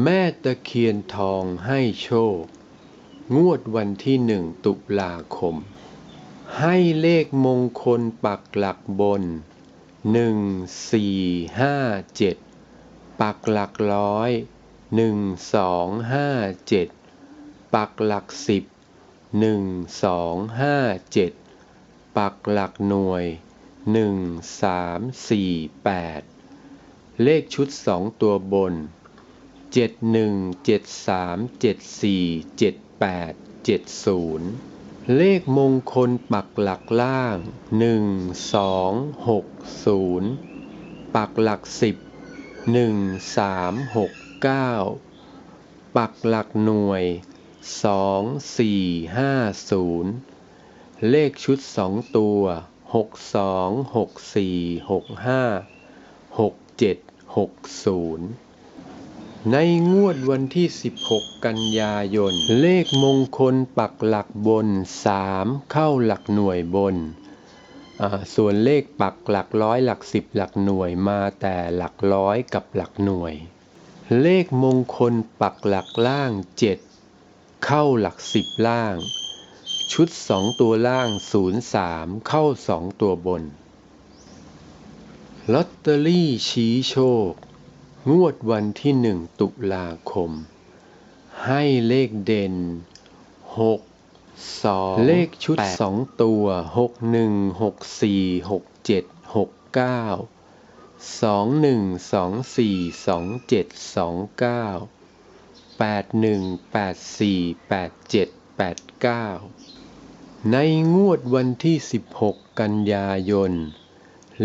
แม่ตะเคียนทองให้โชค งวดวันที่หนึ่งตุลาคม ให้เลขมงคลปักหลักบนหนึ่งสี่ห้าเจ็ดปักหลักร้อยหนึ่งสองห้าเจ็ดปักหลักสิบหนึ่งสองห้าเจ็ดปักหลักหน่วยหนึ่งสามสี่แปดเลขชุดสองตัวบน เจ็ดหนึ่งเจ็ดสามเจ็ดสี่เจ็ดแปดเจ็ดศูนย์เลขมงคลปักหลักล่างหนึ่งสองหกศูนย์ปักหลักสิบหนึ่งสามหกเก้าปักหลักหน่วยสองสี่ห้าศูนย์เลขชุดสองตัวหกสองหกสี่หกห้าหกเจ็ดหกศูนย์ ในงวดวันที่ 16 กันยายน เลขมงคลปักหลักบน 3 เข้าหลักหน่วยบน ส่วนเลขปักหลักร้อยหลักสิบหลักหน่วยมาแต่หลักร้อยกับหลักหน่วย เลขมงคลปักหลักล่าง 7 เข้าหลักสิบล่าง ชุด 2 ตัวล่าง 03 เข้า 2 ตัวบน ลอตเตอรี่ชี้โชค งวดวันที่หนึ่งตุลาคม ให้เลขเด่นหกสองเลขชุดสองตัวหกหนึ่งหกสี่หกเจ็ดหกเก้าสองหนึ่งสองสี่สองเจ็ดสองเก้าแปดหนึ่งแปดสี่แปดเจ็ดแปดเก้าในงวดวันที่สิบหกกันยายน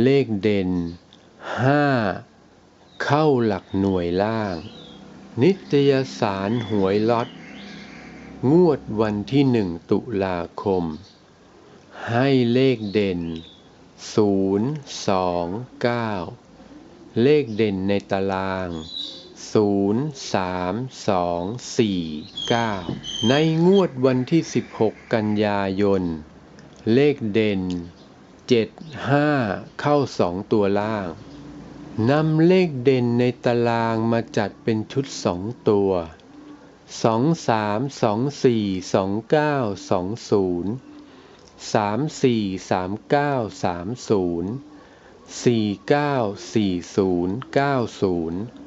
เลขเด่นห้า เข้าหลักหน่วยล่าง นิตยสารหวยล็อต งวดวันที่หนึ่งตุลาคม ให้เลขเด่น 0 2 9 เลขเด่นในตาราง 0 3 2 4 9 ในงวดวันที่ 16 กันยายน เลขเด่น 7 5 เข้า 2 ตัวล่าง นำเลขเด่นในตารางมาจัดเป็นชุดสองตัว 2 3 2 4 2 9 2 0 3 4 3 9 3 0 4 9 4 0 9 0